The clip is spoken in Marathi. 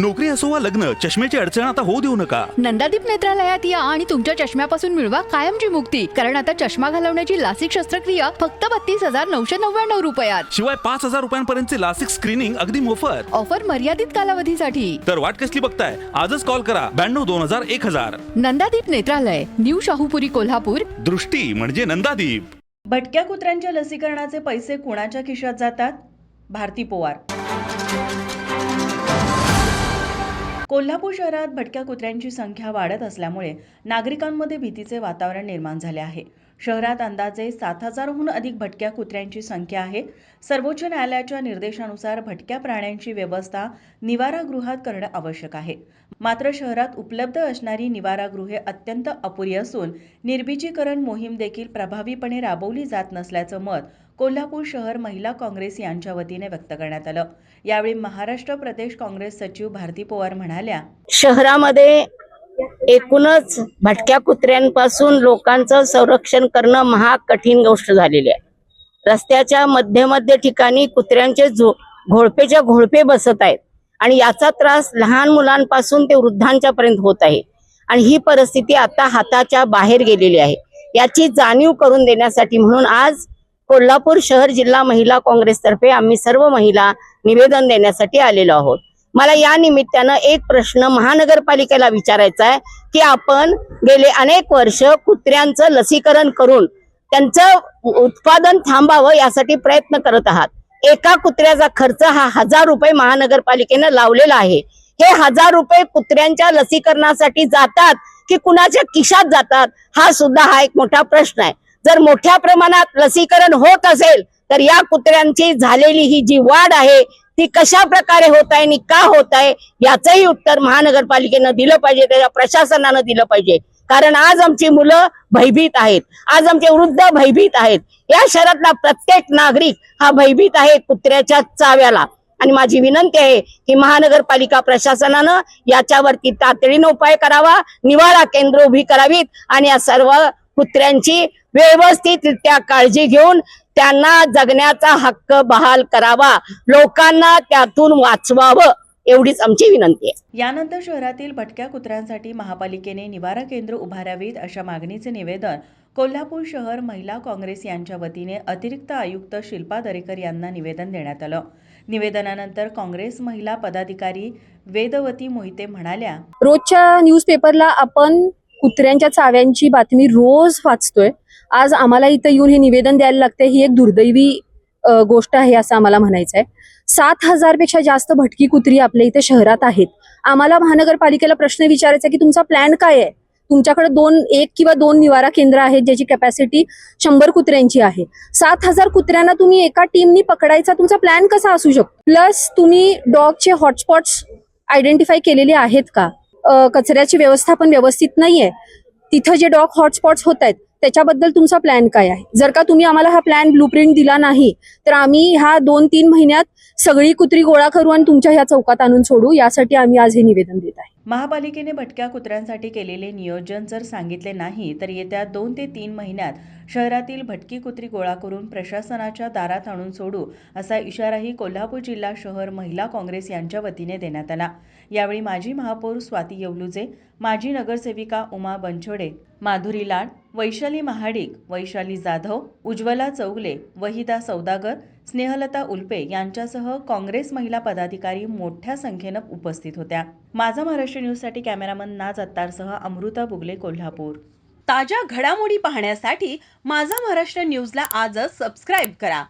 नोकरी असो वा लग्न चष्म्याची अडचण आता होऊ देऊ नका. नंदादीप नेत्रालयात या आणि तुमच्या चष्म्यापासून मिळवा कायमची मुक्ती. कारण आता चष्मा घालवण्याची लासिक शस्त्रक्रिया फक्त बत्तीस हजार नऊशे नव्याण्णव रुपयात. शिवाय पाच हजार रुपयांपर्यंतचे लासिक स्क्रीनिंग अगदी मोफत. ऑफर मर्यादित कालावधीसाठी. तर वाट कसली बघताय? आजच कॉल करा. ब्याण्णव दोन हजार एक हजार. नंदादीप नेत्रालय न्यू शाहूपुरी कोल्हापूर. दृष्टी म्हणजे नंदादीप. भटक्या कुत्र्यांच्या लसीकरणाचे पैसे कुणाच्या खिशात जातात? भारती पोवार. कोल्हापूर शहरात भटक्या कुत्र्यांची संख्या वाढत असल्यामुळे नागरिकांमध्ये भीतीचे वातावरण निर्माण झाले आहे. शहरात अंदाजे सात हजारहून अधिक भटक्या कुत्र्यांची संख्या आहे. सर्वोच्च न्यायालयाच्या निर्देशानुसार भटक्या प्राण्यांची व्यवस्था निवारागृहात करणं आवश्यक आहे. मात्र शहरात उपलब्ध असणारी निवारागृहे अत्यंत अपुरी असून निर्बिजीकरण मोहीम देखील प्रभावीपणे राबवली जात नसल्याचं मत कोल्हापूर शहर महिला काँग्रेस यांच्या वतीने व्यक्त करण्यात आलं. यावेळी महाराष्ट्र प्रदेश काँग्रेस सचिव भारती पवार म्हणाल्या शहरामध्ये एकूणच भटक्या कुत्र्यांपासून लोकांचं संरक्षण करणं महा कठीण गोष्ट झालेली आहे. रस्त्याच्या मध्यमध्य ठिकाणी कुत्र्यांचे झो घोळपेच्या घोळपे बसत आहेत. आणि याचा त्रास लहान मुलांपासून ते वृद्धांच्या पर्यंत होत आहे. आणि ही परिस्थिती आता हाताच्या बाहेर गेलेली आहे. याची जाणीव करून देण्यासाठी म्हणून आज कोल्हापूर शहर जिल्हा महिला काँग्रेसतर्फे आम्ही सर्व महिला निवेदन देण्यासाठी आलेलो आहोत. मला या निमित्तानं एक प्रश्न महानगरपालिकेला विचारायचा आहे की आपण गेले अनेक वर्ष कुत्र्यांचं लसीकरण करून त्यांचं उत्पादन थांबावं यासाठी प्रयत्न करत आहात. एका कुत्र्याचा खर्च हा हजार रुपये महानगरपालिकेनं लावलेला आहे. हे हजार रुपये कुत्र्यांच्या लसीकरणासाठी जातात की कुणाच्या किशात जातात हा सुद्धा हा एक मोठा प्रश्न आहे. जर मोठ्या प्रमाणात लसीकरण होत असेल तर या कुत्र्यांची झालेली ही जी वाढ आहे ती कशा प्रकारे होत आहे आणि का होत आहे याचंही उत्तर महानगरपालिकेनं दिलं पाहिजे त्याच्या प्रशासनानं दिलं पाहिजे. कारण आज आमची मुलं भयभीत आहेत. आज आमचे वृद्ध भयभीत आहेत. या शहरातला प्रत्येक नागरिक हा भयभीत आहे कुत्र्याच्या चाव्याला. आणि माझी विनंती आहे की महानगरपालिका प्रशासनानं याच्यावरती तातडीनं उपाय करावा निवारा केंद्र उभी करावीत आणि या सर्व कुत्र्यांची व्यवस्थितरित्या काळजी घेऊन त्यांना जगण्याचा हक्क बहाल करावा. लोकांना त्यातून वाचवावं एवढीच आमची विनंती आहे. यानंतर शहरातील भटक्या कुत्र्यांसाठी महापालिकेने निवारा केंद्र उभारावीत अशा मागणीचे निवेदन कोल्हापूर शहर महिला काँग्रेस यांच्या वतीने अतिरिक्त आयुक्त शिल्पा दरेकर यांना निवेदन देण्यात आलं. निवेदनानंतर काँग्रेस महिला पदाधिकारी वेदवती मोहिते म्हणाल्या रोजच्या न्यूजपेपरला आपण कुत्र्यांच्या चाव्यांची बातमी रोज वाचतोय. आज आम्हाला इथं येऊन हे निवेदन द्यायला लागते ही एक दुर्दैवी गोष्ट आहे असं आम्हाला म्हणायचं आहे सात हजारपेक्षा जास्त भटकी कुत्री आपल्या इथे शहरात आहेत. आम्हाला महानगरपालिकेला प्रश्न विचारायचा की तुमचा प्लॅन काय आहे? तुमच्याकडे दोन एक किंवा दोन निवारा केंद्र आहेत ज्याची कॅपॅसिटी शंभर कुत्र्यांची आहे. सात हजार कुत्र्यांना तुम्ही एका टीमनी पकडायचा तुमचा प्लॅन कसा असू शकतो? प्लस तुम्ही डॉगचे हॉटस्पॉट्स आयडेंटिफाय केलेले आहेत का? कचऱ्याची कचऱ्याची व्यवस्थापन व्यवस्थित नाहीये. तिथं जे डॉग हॉटस्पॉट्स होत आहेत त्याच्याबद्दल तुमचा प्लॅन काय आहे? जर का तुम्ही आम्हाला हा प्लॅन ब्लूप्रिंट दिला नाही तर आम्ही ह्या दोन तीन महिन्यात सगळी कुत्री गोळा करू आणि तुमच्या ह्या चौकात आणून सोडू. यासाठी आम्ही आज हे निवेदन देत आहे. महापालिकेने भटक्या कुत्र्यांसाठी केलेले नियोजन जर सांगितले नाही तर येत्या दोन ते तीन महिन्यात शहरातील भटकी कुत्री गोळा करून प्रशासनाच्या दारात आणून सोडू असा इशाराही कोल्हापूर जिल्हा शहर महिला काँग्रेस यांच्या वतीने देण्यात आला. यावेळी माजी महापौर स्वाती येवलुजे माजी नगरसेविका उमा बनछोडे माधुरी लाड वैशाली महाडिक वैशाली जाधव उज्ज्वला चौगले वहिदा सौदागर स्नेहलता उल्पे यांच्यासह काँग्रेस महिला पदाधिकारी मोठ्या संख्येनं उपस्थित होत्या. माझा महाराष्ट्र न्यूजसाठी कॅमेरामन नाज अत्तारसह अमृता बुगले कोल्हापूर. ताज्या घडामोडी पाहण्यासाठी माझा महाराष्ट्र न्यूजला आजच सबस्क्राईब करा.